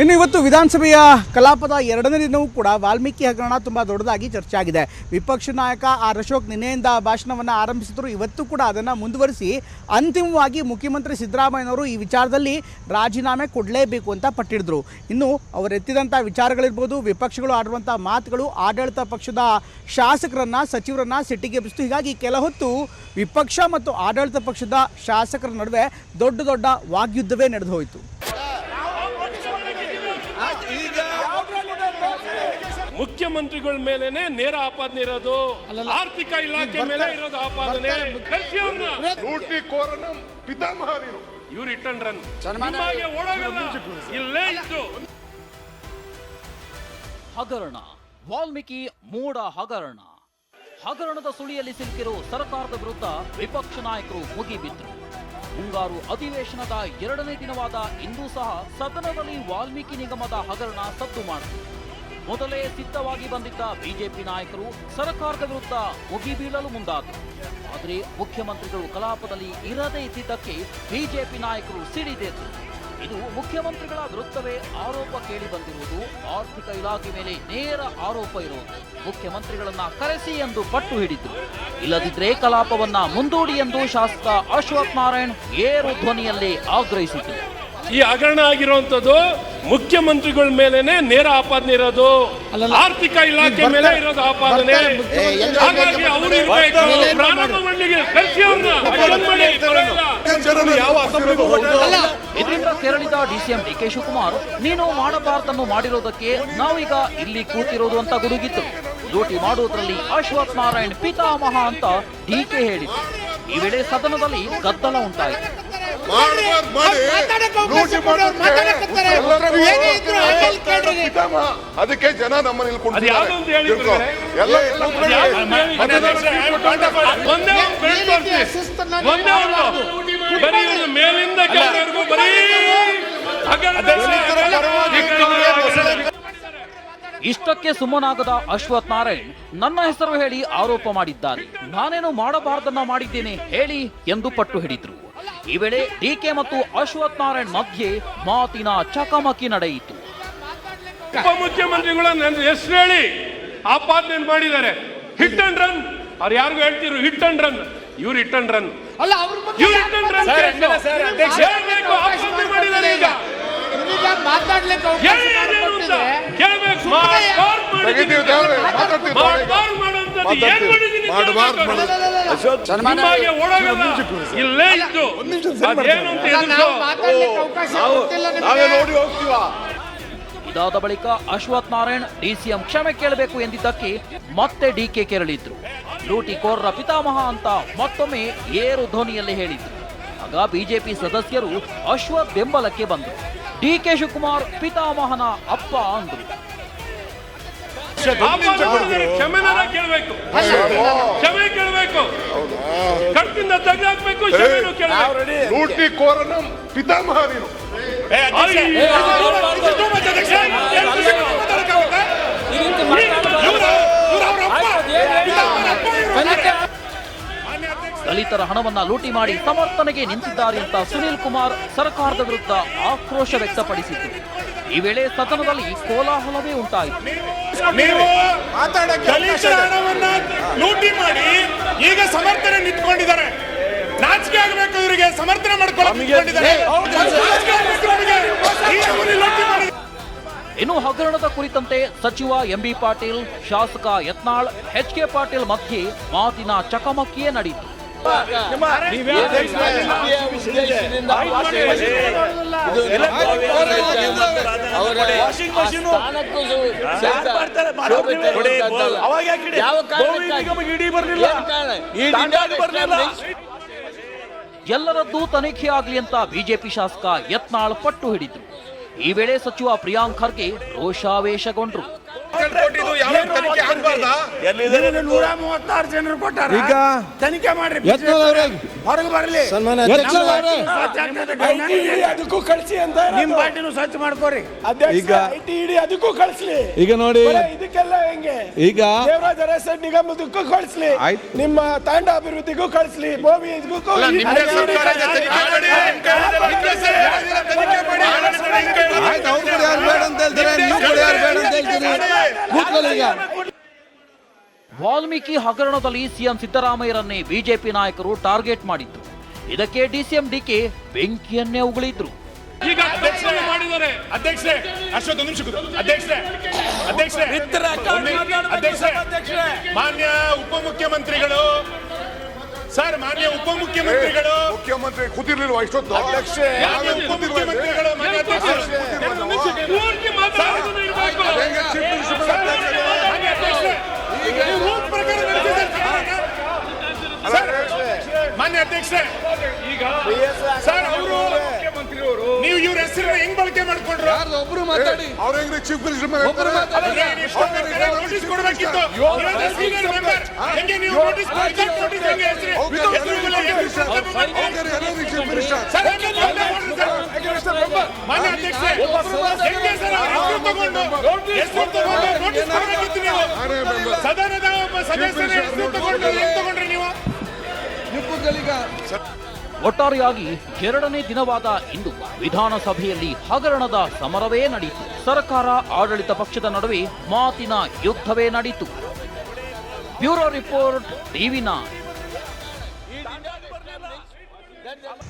ಇನ್ನು ಇವತ್ತು ವಿಧಾನಸಭೆಯ ಕಲಾಪದ ಎರಡನೇ ದಿನವೂ ಕೂಡ ವಾಲ್ಮೀಕಿ ಹಗರಣ ತುಂಬ ದೊಡ್ಡದಾಗಿ ಚರ್ಚೆ ಆಗಿದೆ. ವಿಪಕ್ಷ ನಾಯಕ ಆರ್ ಅಶೋಕ್ ನಿನ್ನೆಯಿಂದ ಭಾಷಣವನ್ನು ಆರಂಭಿಸಿದ್ರು. ಇವತ್ತು ಕೂಡ ಅದನ್ನು ಮುಂದುವರಿಸಿ ಅಂತಿಮವಾಗಿ ಮುಖ್ಯಮಂತ್ರಿ ಸಿದ್ದರಾಮಯ್ಯನವರು ಈ ವಿಚಾರದಲ್ಲಿ ರಾಜೀನಾಮೆ ಕೊಡಲೇಬೇಕು ಅಂತ ಪಟ್ಟಿಡಿದ್ರು. ಇನ್ನು ಅವರು ಎತ್ತಿದಂಥ ವಿಚಾರಗಳಿರ್ಬೋದು, ವಿಪಕ್ಷಗಳು ಆಡುವಂಥ ಮಾತುಗಳು, ಆಡಳಿತ ಪಕ್ಷದ ಶಾಸಕರನ್ನು, ಸಚಿವರನ್ನು ಸಿಟ್ಟಿಗೆ ಸಿಟ್ಟಿಗೆಬ್ಬಿಸ್ತು ಹೀಗಾಗಿ ಕೆಲ ಹೊತ್ತು ವಿಪಕ್ಷ ಮತ್ತು ಆಡಳಿತ ಪಕ್ಷದ ಶಾಸಕರ ನಡುವೆ ದೊಡ್ಡ ದೊಡ್ಡ ವಾಗ್ಯುದ್ಧವೇ ನಡೆದು ಹೋಯಿತು. ಮುಖ್ಯಮಂತ್ರಿಗಳ ಮೇಲೆನೆ ನೇರ ಆಪಾದನೆ ಇರೋದು ಆರ್ಥಿಕ ಇಲಾಖೆ ಮೇಲೆ ಇರೋದು ಆಪಾದನೆ. ಕರ್ಸಿ ಅವ್ರನ್ನ ಲೂಟಿಕೋರನ ಪಿತಾಮಹ ನೀನು ಇವ್ರು ಇಟ್ಟನ್ ರನ್ ನಿಮಗೆ ಓಡೋಗಲ್ಲ. ಇಲ್ಲೇ ಇತ್ತು ಹಗರಣ ವಾಲ್ಮೀಕಿ ಮೂಡ ಹಗರಣ. ಹಗರಣದ ಸುಳಿಯಲ್ಲಿ ಸಿಲುಕಿರೋ ಸರ್ಕಾರದ ವಿರುದ್ಧ ವಿಪಕ್ಷ ನಾಯಕರು ಮುಗಿಬಿದ್ದರು ಮುಂಗಾರು ಅಧಿವೇಶನದ ಎರಡನೇ ದಿನವಾದ ಇಂದು ಸಹ ಸದನದಲ್ಲಿ ವಾಲ್ಮೀಕಿ ನಿಗಮದ ಹಗರಣ ಸದ್ದು ಮಾಡಿತು ಮೊದಲೇ ಸಿದ್ಧವಾಗಿ ಬಂದಿದ್ದ ಬಿಜೆಪಿ ನಾಯಕರು ಸರ್ಕಾರದ ವಿರುದ್ಧ ಒಗಿಬೀಳಲು ಮುಂದಾದರು. ಆದರೆ ಮುಖ್ಯಮಂತ್ರಿಗಳು ಕಲಾಪದಲ್ಲಿ ಇರದೇ ಇದ್ದಿದ್ದಕ್ಕೆ ಬಿಜೆಪಿ ನಾಯಕರು ಸಿಡಿದೇತರು ಇದು ಮುಖ್ಯಮಂತ್ರಿಗಳ ವಿರುದ್ಧವೇ ಆರೋಪ ಕೇಳಿ ಬಂದಿರುವುದು ಆರ್ಥಿಕ ಇಲಾಖೆ ಮೇಲೆ ನೇರ ಆರೋಪ ಇರುವುದು. ಮುಖ್ಯಮಂತ್ರಿಗಳನ್ನ ಕರೆಸಿ ಎಂದು ಪಟ್ಟು ಹಿಡಿದ್ರು. ಇಲ್ಲದಿದ್ರೆ ಕಲಾಪವನ್ನ ಮುಂದೂಡಿ ಎಂದು ಶಾಸಕ ಅಶ್ವಥ್ ನಾರಾಯಣ್ ಏರು ಧ್ವನಿಯಲ್ಲಿ ಆಗ್ರಹಿಸಿದ್ರು. ಈ ಹಗರಣ ಆಗಿರುವಂತದ್ದು ಮುಖ್ಯಮಂತ್ರಿಗಳ ಮೇಲೆನೆ ನೇರ ಆಪಾದನೆ ಇರೋದು ಆರ್ಥಿಕ ಇಲಾಖೆ ಮೇಲೆ ಇರೋದು ಆಪಾದನೆ. ಹಾಗಾಗಿ ಅವರು ಇರ್ಬೇಕು. ಪ್ರಾರಂಭ ಮಣ್ಣಿಗೆ ಕರ್ಸಿ ಅವ್ರನ್ನ ಅಟೆಂಡ್ ಮಾಡಿ ಬರೋಲ್ಲ. ಜನರು ಯಾವ ಅಸೆಂಬ್ಲಿಗೂ ಇದರಿಂದ ಕೆರಳಿದ ಡಿಸಿಎಂ ಡಿ ಕೆ ಶಿವಕುಮಾರ್ ನೀನು ಮಾಡಬಾರ್ದನ್ನು ಮಾಡಿರೋದಕ್ಕೆ ನಾವೀಗ ಇಲ್ಲಿ ಕೂತಿರೋದು ಅಂತ ಗುಡುಗಿತ್ತು. ಲೂಟಿ ಮಾಡುವುದರಲ್ಲಿ ಅಶ್ವಥ್ ನಾರಾಯಣ್ ಪಿತಾಮಹ ಅಂತ ಡಿಕೆ ಹೇಳಿದ್ರು. ಈ ವೇಳೆ ಸದನದಲ್ಲಿ ಗದ್ದಲ ಉಂಟಾಯಿತು. ಅದಕ್ಕೆ ಜನ. ಎಲ್ಲ ಮೇಲಿಂದ ಕೆಳವರೆಗೂ ಬರೀ ಹಗರಣ. ಇಷ್ಟಕ್ಕೆ ಸುಮ್ಮನಾಗದ ಅಶ್ವಥ್ ನಾರಾಯಣ್ ನನ್ನ ಹೆಸರು ಹೇಳಿ ಆರೋಪ ಮಾಡಿದ್ದಾರೆ. ನಾನೇನು ಮಾಡಬಾರ್ದನ್ನ ಮಾಡಿದ್ದೇನೆ ಹೇಳಿ ಎಂದು ಪಟ್ಟು ಹಿಡಿದ್ರು. ಈ ವೇಳೆ ಡಿಕೆ ಮತ್ತು ಅಶ್ವಥ್ ನಾರಾಯಣ್ ಮಧ್ಯೆ ಮಾತಿನ ಚಕಮಕಿ ನಡೆಯಿತು. ಉಪಮುಖ್ಯಮಂತ್ರಿಗಳು ನನ್ನ ಹೆಸರು ಹೇಳಿ ಆಪಾದನೆ ಮಾಡಿದ್ದಾರೆ. ಹಿಟ್ ಅಂಡ್ ರನ್ ಅವ್ರು ಯಾರಿಗೂ ಹೇಳ್ತಿರು ಹಿಟ್ ಅಂಡ್ ರನ್ ಇವ್ರು ಹಿಟ್ ಅಂಡ್ ರನ್ ಅಲ್ಲ ಅವ್ರ ಬಗ್ಗೆ ಇವ್ರು ಹಿಟ್ ಅಂಡ್ ರನ್ ಹೇಳ್ಬೇಕು ಆಪಾದನೆ ಮಾಡಿದ್ದಾರೆ ಈಗ. ಮಾತಾಡ್ಲಿಕ್ಕೆ ಅವಕಾಶ ಹೇಳಿ ಅದೇನು ಅಂತ? ಮಾಡಿಕೊಟ್ಟಿದ್ರೆ ಕೇಳ್ಬೇಕು ಸುಮ್ಮನೆ ಮಾಡ್ಬಾರ್ದು ತೆಗಿತೀವಿ ದೇವ್ರೆ, ಮಾತಾಡ್ತೀವಿ ದೇವ್ರೆ. ಮಾಡ್ಬಾರ್ದು ಮಾಡೋಂಥದ್ದು ಏನ್ ಮಾಡಿದೀನಿ ಮಾಡಬಾರ್ದು ಕೇಳ್ಬೇಕು. ಮಾಡೋದು. ಇಲ್ಲೇ. ಅದೇನು ಕೊಟ್ಟಿಲ್ಲ ಇದಾದ ಬಳಿಕ ಅಶ್ವಥ್ ನಾರಾಯಣ್ ಡಿಸಿಎಂ ಕ್ಷಮೆ ಕೇಳಬೇಕು ಎಂದಿದ್ದಕ್ಕೆ ಮತ್ತೆ ಡಿಕೆ ಕೆರಳಿದ್ರು. ಲೂಟಿಕೋರರ ಪಿತಾಮಹ ಅಂತ ಮತ್ತೊಮ್ಮೆ ಏರು ಧ್ವನಿಯಲ್ಲಿ ಹೇಳಿದ್ರು. ಆಗ ಬಿಜೆಪಿ ಸದಸ್ಯರು ಅಶ್ವಥ್ ಬೆಂಬಲಕ್ಕೆ ಬಂದರು. ಡಿಕೆ ಶಿವಕುಮಾರ್ ಪಿತಾಮಹನ ಅಪ್ಪ ಅಂದ್ರು. ಆಪಾದನೆ ಮಾಡಿದ್ದಾರೆ, ಕ್ಷಮೆನಾರ ಕೇಳಬೇಕು ಕ್ಷಮೆ ಕೇಳಬೇಕು ಕಟ್ಟಿಂದ ತೆಗೆದಾಕ್ಬೇಕು ಕ್ಷಮೆನೂ ಕೇಳಬೇಕು ಲೂಟಿಕೋರನ ಪಿತಾಮಹ ನೀನು ದಲಿತರ ಹಣವನ್ನ ಲೂಟಿ ಮಾಡಿ ಸಮರ್ಥನೆಗೆ ನಿಂತಿದ್ದಾರೆ ಅಂತ ಸುನೀಲ್ ಕುಮಾರ್ ಸರ್ಕಾರದ ವಿರುದ್ಧ ಆಕ್ರೋಶ ವ್ಯಕ್ತಪಡಿಸಿದ್ರು ಈ ವೇಳೆ ಸದನದಲ್ಲಿ ಕೋಲಾಹಲವೇ ಉಂಟಾಯಿತು. ನೀವು ದಲಿತರ ಹಣವನ್ನ ಲೂಟಿ ಮಾಡಿ ಈಗ ಸಮರ್ಥನೆ ನಿಂತ್ಕೊಂಡಿದ್ದಾರೆ. ನಾಚಿಕೆ ಆಗಬೇಕು ಇವರಿಗೆ ಸಮರ್ಥನೆ ಮಾಡ್ಕೊಳ್ಳಿ ಇನ್ನು ಹಗರಣದ ಕುರಿತಂತೆ ಸಚಿವ ಎಂಬಿ ಪಾಟೀಲ್ ಶಾಸಕ ಯತ್ನಾಳ್ ಎಚ್ ಕೆ ಪಾಟೀಲ್ ಮಧ್ಯೆ ಮಾತಿನ ಚಕಮಕಿಯೇ ನಡೆಯಿತು. ಎಲ್ಲರದ್ದೂ ತನಿಖೆ ಆಗ್ಲಿ ಅಂತ ಬಿಜೆಪಿ ಶಾಸಕ ಯತ್ನಾಳ್ ಪಟ್ಟು ಹಿಡಿದ್ರು. ಈ ವೇಳೆ ಸಚಿವ ಪ್ರಿಯಾಂಕ್ ಖರ್ಗೆ ರೋಷಾವೇಶಗೊಂಡ್ರು. ನೂರ ಮೂವತ್ತಾರು ಜನರು ಕೊಟ್ಟಾರ ಈಗ ತನಿಖೆ ಮಾಡ್ರಿ ಹೊರಗೆ ಬರಲಿ ಅದಕ್ಕೂ ಕಳಿಸಿ ಅಂತ ನಿಮ್ ಪಾರ್ಟಿನೂ ಸ್ವಚ್ಛ ಮಾಡ್ಕೋರಿ ಈಗ ಇಡಿ ಅದಕ್ಕೂ ಕಳಿಸ್ಲಿ ಈಗ ನೋಡಿ ಇದಕ್ಕೆಲ್ಲ ಹೆಂಗೆ ಈಗ ದೇವರಾಜ ನಿಗಮದಕ್ಕೂ ಕಳಿಸ್ಲಿ. ನಿಮ್ಮ ತಾಂಡ ಅಭಿವೃದ್ಧಿಗೂ ಕಳಿಸ್ಲಿ ಭೂಮಿ ಇದಕ್ಕೂ ಆಯ್ತು ಅವ್ರು ಕೂಡ ಯಾರು ಬೇಡ ವಾಲ್ಮೀಕಿ ಹಗರಣದಲ್ಲಿ ಸಿಎಂ ಸಿದ್ದರಾಮಯ್ಯರನ್ನೇ ಬಿಜೆಪಿ ನಾಯಕರು ಟಾರ್ಗೆಟ್ ಮಾಡಿದ್ದು. ಇದಕ್ಕೆ ಡಿಸಿಎಂ ಡಿಕೆ ಬೆಂಕಿಯನ್ನೇ ಉಗುಳಿದ್ರು. ಈಗ ತಪ್ಪನ್ನು ಮಾಡಿದ್ದಾರೆ ಅಧ್ಯಕ್ಷರೇ ಅಶ್ವತ್ ಒಂದು ನಿಮಿಷ ಅಧ್ಯಕ್ಷರೇ ಅಧ್ಯಕ್ಷರೇ ಅಧ್ಯಕ್ಷರೇ ಮಾನ್ಯ ಉಪಮುಖ್ಯಮಂತ್ರಿಗಳು. ಸರ್ ಮಾನ್ಯ ಉಪಮುಖ್ಯಮಂತ್ರಿಗಳು. ಮುಖ್ಯಮಂತ್ರಿ ಕೂತಿರ್ಲಿಲ್ವಾ ಇಷ್ಟೊತ್ತು? ಅಧ್ಯಕ್ಷ ಉಪಮುಖ್ಯಮಂತ್ರಿಗಳು ಮಾನ್ಯ ಅಧ್ಯಕ್ಷರೇ ಮಾನ್ಯ ಅಧ್ಯಕ್ಷರೇ ಈಗ ಸರ್ ಅವರು ನೀವು ಇವ್ರ ಹೆಸರನ್ನ ಹೆಂಗ್ ಬಳಕೆ ಮಾಡ್ಕೊಂಡ್ರು ಅವ್ರ ಹೆಂಗ್ರಿ ಚೀಫ್ ಮಿನಿಸ್ಟರ್ ನೋಟಿಸ್ ಕೊಡ್ಬೇಕಿತ್ತು ನೀವೊಂದು senior member. ಹೆಂಗೆ ನೀವು ನೋಟಿಸ್? ನೋಟಿಸ್ ಹೆಸರು ಹೆಸ್ರು ಹೆಸ್ರು? ಚೀಫ್ ಮಿನಿಸ್ಟರ್ ಸರ್, ಹೆಂಗೆ ನೀವು ಮಾಡ್ರಿ ಸರ್? ಮಾನ್ಯ ಅಧ್ಯಕ್ಷರೇ, ಹೆಂಗೆ ಸರ್ ಅವ್ರ ಹೆಸ್ರು ತಗೊಂಡು ಹೆಸ್ರು ತಗೊಂಡು ನೋಟಿಸ್ ಕೊಡ್ಬೇಕಿತ್ತು ನೀವು ಸದನದ ಒಬ್ಬ ಸದಸ್ಯರ ಹೆಸರು ತಗೊಂಡು ಹೆಂಗ್ ಒಟ್ಟಾರೆಯಾಗಿ ಎರಡನೇ ದಿನವಾದ ಇಂದು ವಿಧಾನಸಭೆಯಲ್ಲಿ ಹಗರಣದ ಸಮರವೇ ನಡೆಯಿತು ಸರ್ಕಾರ ಆಡಳಿತ ಪಕ್ಷದ ನಡುವೆ ಮಾತಿನ ಯುದ್ಧವೇ ನಡೆಯಿತು ಬ್ಯೂರೋ ರಿಪೋರ್ಟ್ ಟಿವಿ